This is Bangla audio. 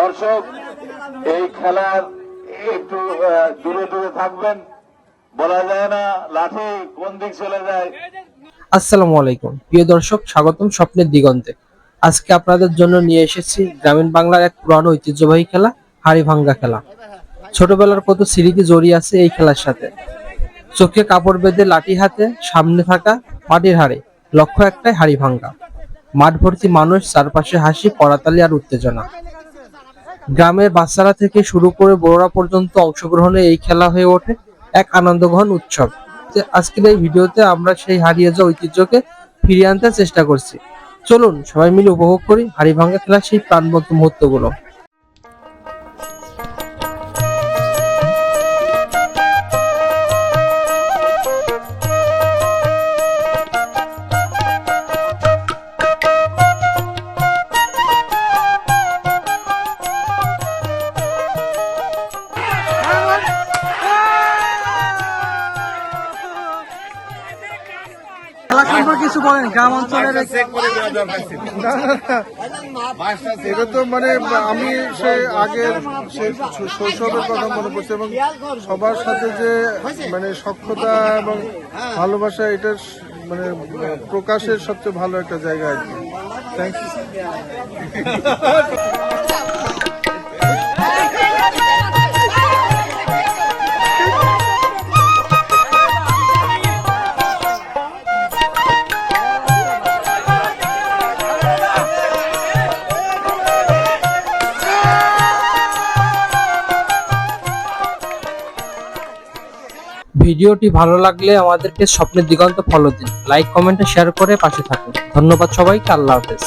দর্শক, এই খেলার একটু দূরে দূরে থাকবেন। বলা যায় না, লাঠি কোন দিক চলে যায়। আসসালামু আলাইকুম। প্রিয় দর্শক, স্বাগতম স্বপ্নের দিগন্তে। আজকে আপনাদের জন্য নিয়ে এসেছি গ্রামীণ বাংলার এক পুরানো ঐতিহ্যবাহী খেলা হাড়ি ভাঙ্গা খেলা। ছোটবেলার কত স্মৃতি জড়িয়ে আছে এই খেলার সাথে। চোখে কাপড় বেঁধে লাঠি হাতে, সামনে থাকা মাটির হাড়ি, লক্ষ্য একটাই হাড়ি ভাঙ্গা মাঠ ভর্তি মানুষ, চারপাশে হাসি করাতালি আর উত্তেজনা। গ্রামের বাচ্চারা থেকে শুরু করে বড়রা পর্যন্ত অংশগ্রহণে এই খেলা হয়ে ওঠে এক আনন্দঘন উৎসব। আজকের এই ভিডিওতে আমরা সেই হারিয়ে যাওয়া ঐতিহ্যকে ফিরিয়ে আনতে চেষ্টা করছি। চলুন সবাই মিলে উপভোগ করি হাড়ি ভাঙ্গা খেলার সেই প্রাণবন্ত মুহূর্তগুলো। খেলা সম্পর্কে কিছু বলেন গ্রাম অঞ্চলের এটা তো মানে আমি সে আগের সে শৈশবের কথা মনে পড়ছে এবং সবার সাথে যে মানে সক্ষতা এবং ভালোবাসা এটা মানে প্রকাশের সবচেয়ে ভালো একটা জায়গা আর কি। থ্যাংক ইউ ভিডিওটি ভালো লাগলে আমাদেরকে স্বপ্নের দিগন্ত ফলো দিন। লাইক কমেন্টে শেয়ার করে পাশে থাকুন। ধন্যবাদ সবাইকে। আল্লাহ হাফেজ।